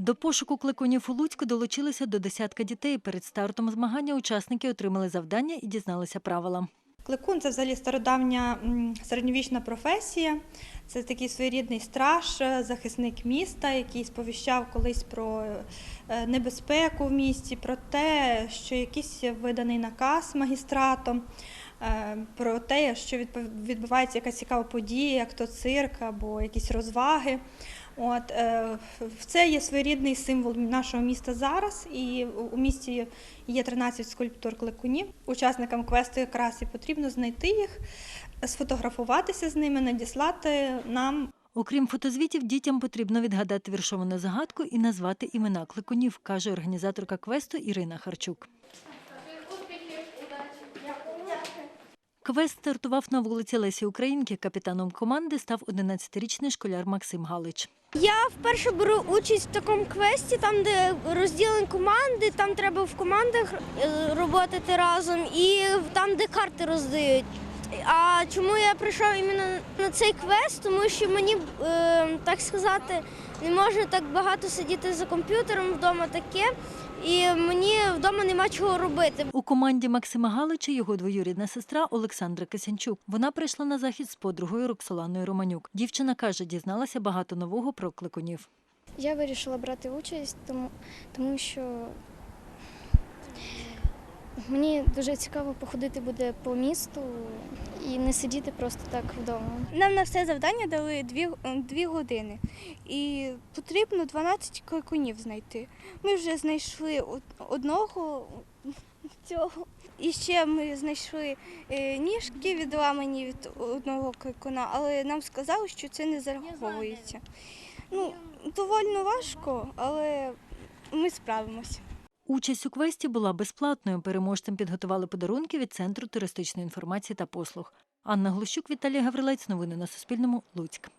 До пошуку кликунів у Луцьку долучилися до десятка дітей. Перед стартом змагання учасники отримали завдання і дізналися правила. Кликун це взагалі стародавня середньовічна професія. Це такий своєрідний страж, е, захисник міста, який сповіщав колись про е, небезпеку в місті, про те, що якийсь виданий наказ магістратом, е, про те, що відбувається якась цікава подія, як то цирк або якісь розваги. От, е, це є своєрідний символ нашого міста зараз, і у- місті є 13 скульптур кликунів. Учасникам квесту якраз і потрібно знайти їх, сфотографуватися з ними, надіслати нам Окрім фотозвітів, дітям потрібно відгадати віршовану загадку і назвати імена кликунів, каже організаторка квесту Ірина Харчук. Квест стартував на вулиці Лесі Українки. Капітаном команди став 11-річний школяр Максим Галич. Я вперше беру участь в такому квесті, там, де розділені команди, там треба в командах роботи разом і там, де карти роздають. А чому я прийшов іменно на цей квест? Тому що мені, е, так сказати, не можна так багато сидіти за комп'ютером вдома таке, і мені вдома нема чого робити. У команді Максима Галича його двоюрідна сестра Олександра Кисянчук. Вона прийшла на захід з подругою Роксоланою Романюк. Дівчина каже, дізналася багато нового про кликунів. Я вирішила брати участь, тому, тому що мені дуже цікаво походити буде по місту і не сидіти просто так вдома. Нам на все завдання дали дві, дві години, і потрібно 12 кликунів знайти. Ми вже знайшли одного цього. І ще ми знайшли е, ніжки відламані від одного кликуна, але нам сказали, що це не зараховується. Ну, доволі важко, але ми справимося. Участь у квесті була безплатною. Переможцям підготували подарунки від Центру туристичної інформації та послуг. Анна Глущук, Віталій Гаврилець. Новини на Суспільному. Луцьк.